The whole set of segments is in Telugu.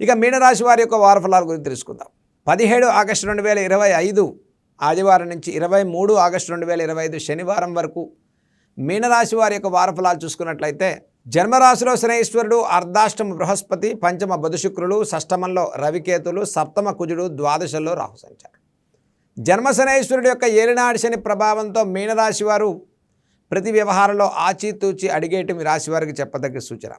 ఇక మీనరాశి వారి యొక్క వారఫలాల గురించి తెలుసుకుందాం. పదిహేడు ఆగస్టు రెండు వేల ఇరవై ఐదు ఆదివారం నుంచి ఇరవై మూడు ఆగస్టు రెండు వేల ఇరవై ఐదు శనివారం వరకు మీనరాశి వారి యొక్క వారఫలాలు చూసుకున్నట్లయితే జన్మరాశిలో శనైశ్వరుడు అర్ధాష్టమ బృహస్పతి పంచమ బుధశుక్రులు షష్టమంలో రవికేతులు సప్తమ కుజుడు ద్వాదశంలో రాహు సంచారం. జన్మ శనైశ్వరుడు యొక్క ఏలినాడి శని ప్రభావంతో మీనరాశి వారు ప్రతి వ్యవహారంలో ఆచితూచి అడిగేయటం రాశివారికి రాశి వారికి చెప్పదగ్గ సూచన.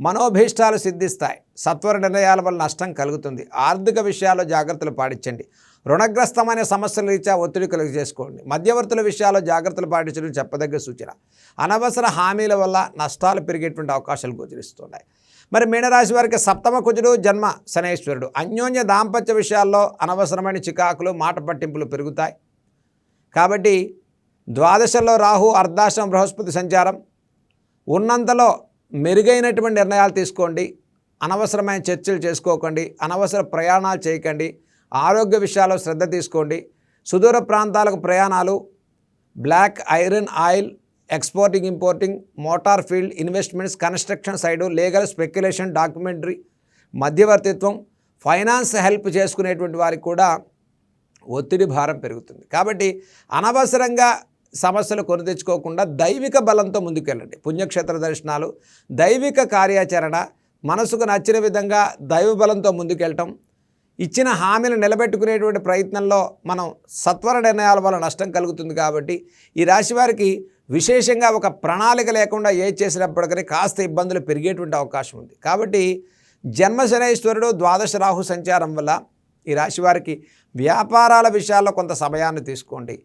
మనోభీష్టాలు సిద్ధిస్తాయి. సత్వర నిర్ణయాల వల్ల నష్టం కలుగుతుంది. ఆర్థిక విషయాల్లో జాగ్రత్తలు పాటించండి. రుణగ్రస్తమైన సమస్యల రీత్యా ఒత్తిడి కలుగు చేసుకోండి మధ్యవర్తుల విషయాల్లో జాగ్రత్తలు పాటించడం చెప్పదగ్గ సూచన. అనవసర హామీల వల్ల నష్టాలు పెరిగేటువంటి అవకాశాలు గోచరిస్తున్నాయి. మరి మీనరాశి వారికి సప్తమ కుజుడు జన్మ శనేశ్వరుడు. అన్యోన్య దాంపత్య విషయాల్లో అనవసరమైన చికాకులు మాట పట్టింపులు పెరుగుతాయి. కాబట్టి ద్వాదశంలో రాహు అర్ధాశ్రమ బృహస్పతి సంచారం ఉన్నంతలో మెరుగైనటువంటి నిర్ణయాలు తీసుకోండి. అనవసరమైన చర్చలు చేసుకోకండి. అనవసర ప్రయాణాలు చేయకండి. ఆరోగ్య విషయాల్లో శ్రద్ధ తీసుకోండి. సుదూర ప్రాంతాలకు ప్రయాణాలు black iron oil exporting importing motor field investments construction side legal speculation documentary మధ్యవర్తిత్వం ఫైనాన్స్ హెల్ప్ చేసుకునేటువంటి వారికి కూడా ఒత్తిడి భారం పెరుగుతుంది. కాబట్టి అనవసరంగా సమస్యలు కొని తెచ్చుకోకుండా దైవిక బలంతో ముందుకెళ్ళండి. పుణ్యక్షేత్ర దర్శనాలు దైవిక కార్యాచరణ మనసుకు నచ్చిన విధంగా దైవ బలంతో ముందుకెళ్ళటం ఇచ్చిన హామీలు నిలబెట్టుకునేటువంటి ప్రయత్నంలో మనం సత్వర నిర్ణయాల వల్ల నష్టం కలుగుతుంది కాబట్టి ఈ రాశి వారికి విశేషంగా ఒక ప్రణాళిక లేకుండా ఏ చేసినప్పటికీ కాస్త ఇబ్బందులు పెరిగేటువంటి అవకాశం ఉంది. కాబట్టి జన్మశనేశ్వరుడు ద్వాదశ రాహు సంచారం వల్ల ఈ రాశి వారికి వ్యాపారాల విషయాల్లో కొంత సమయాన్ని తీసుకోండి.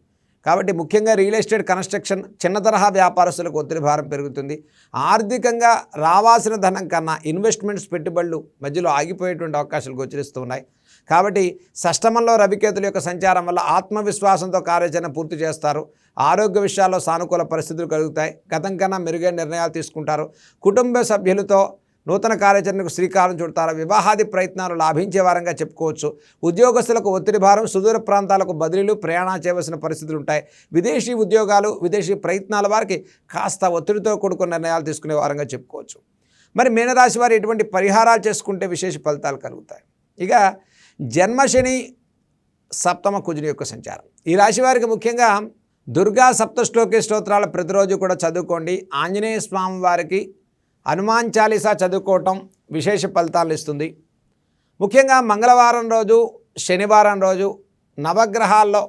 కాబట్టి ముఖ్యంగా రియల్ ఎస్టేట్ కన్స్ట్రక్షన్ చిన్న తరహా వ్యాపారస్తులకు ఒత్తిడి భారం పెరుగుతుంది. ఆర్థికంగా రావాల్సిన ధనం కన్నా ఇన్వెస్ట్మెంట్స్ పెట్టుబడులు మధ్యలో ఆగిపోయేటువంటి అవకాశాలు గోచరిస్తున్నాయి కాబట్టి సష్టమంలో రవికేతుల యొక్క సంచారం వల్ల ఆత్మవిశ్వాసంతో కార్యాచరణ పూర్తి చేస్తారు. ఆరోగ్య విషయాల్లో సానుకూల పరిస్థితులు కలుగుతాయి. గతం కన్నా మెరుగైన నిర్ణయాలు తీసుకుంటారు. కుటుంబ సభ్యులతో నూతన కార్యాచరణకు శ్రీకారం చుడతారు? వివాహాది ప్రయత్నాలు లాభించే వారంగా చెప్పుకోవచ్చు. ఉద్యోగస్తులకు ఒత్తిడి భారం సుదూర ప్రాంతాలకు బదిలీలు ప్రయాణ చేయవలసిన పరిస్థితులు ఉంటాయి. విదేశీ ఉద్యోగాలు విదేశీ ప్రయత్నాల వారికి కాస్త ఒత్తిడితో కూడుకున్న నిర్ణయాలు తీసుకునే వారంగా చెప్పుకోవచ్చు. మరి మీనరాశి వారు ఎటువంటి పరిహారాలు చేసుకుంటే విశేష ఫలితాలు కలుగుతాయి? ఇక జన్మశని సప్తమ కుజుని యొక్క సంచారం. ఈ రాశి వారికి ముఖ్యంగా దుర్గా సప్తశ్లోకి స్తోత్రాలు ప్రతిరోజు కూడా చదువుకోండి. ఆంజనేయ స్వామి వారికి హనుమాన్ చాలీసా చదువుకోవటం విశేష ఫలితాలు ఇస్తుంది. ముఖ్యంగా మంగళవారం రోజు శనివారం రోజు నవగ్రహాల్లో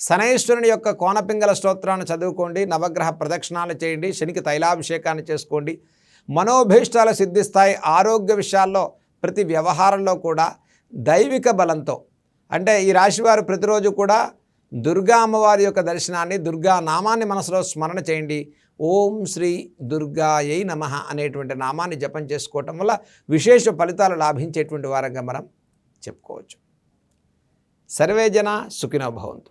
శనైశ్వరుని యొక్క కోనపింగల స్తోత్రాన్ని చదువుకోండి నవగ్రహ ప్రదక్షిణాలు చేయండి శనికి తైలాభిషేకాన్ని చేసుకోండి. మనోభీష్టాలు సిద్ధిస్తాయి. ఆరోగ్య విషయాల్లో ప్రతి వ్యవహారంలో కూడా దైవిక బలంతో. అంటే ఈ రాశివారు ప్రతిరోజు కూడా దుర్గా అమ్మవారి యొక్క దర్శనాన్ని దుర్గా నామాన్ని మనసులో స్మరణ చేయండి. ఓం శ్రీ దుర్గాయై నమ అనేటువంటి నామాన్ని జపం చేసుకోవటం వల్ల విశేష ఫలితాలు లాభించేటువంటి వారంగా మనం చెప్పుకోవచ్చు. సర్వే జన సుఖినో భవంతు.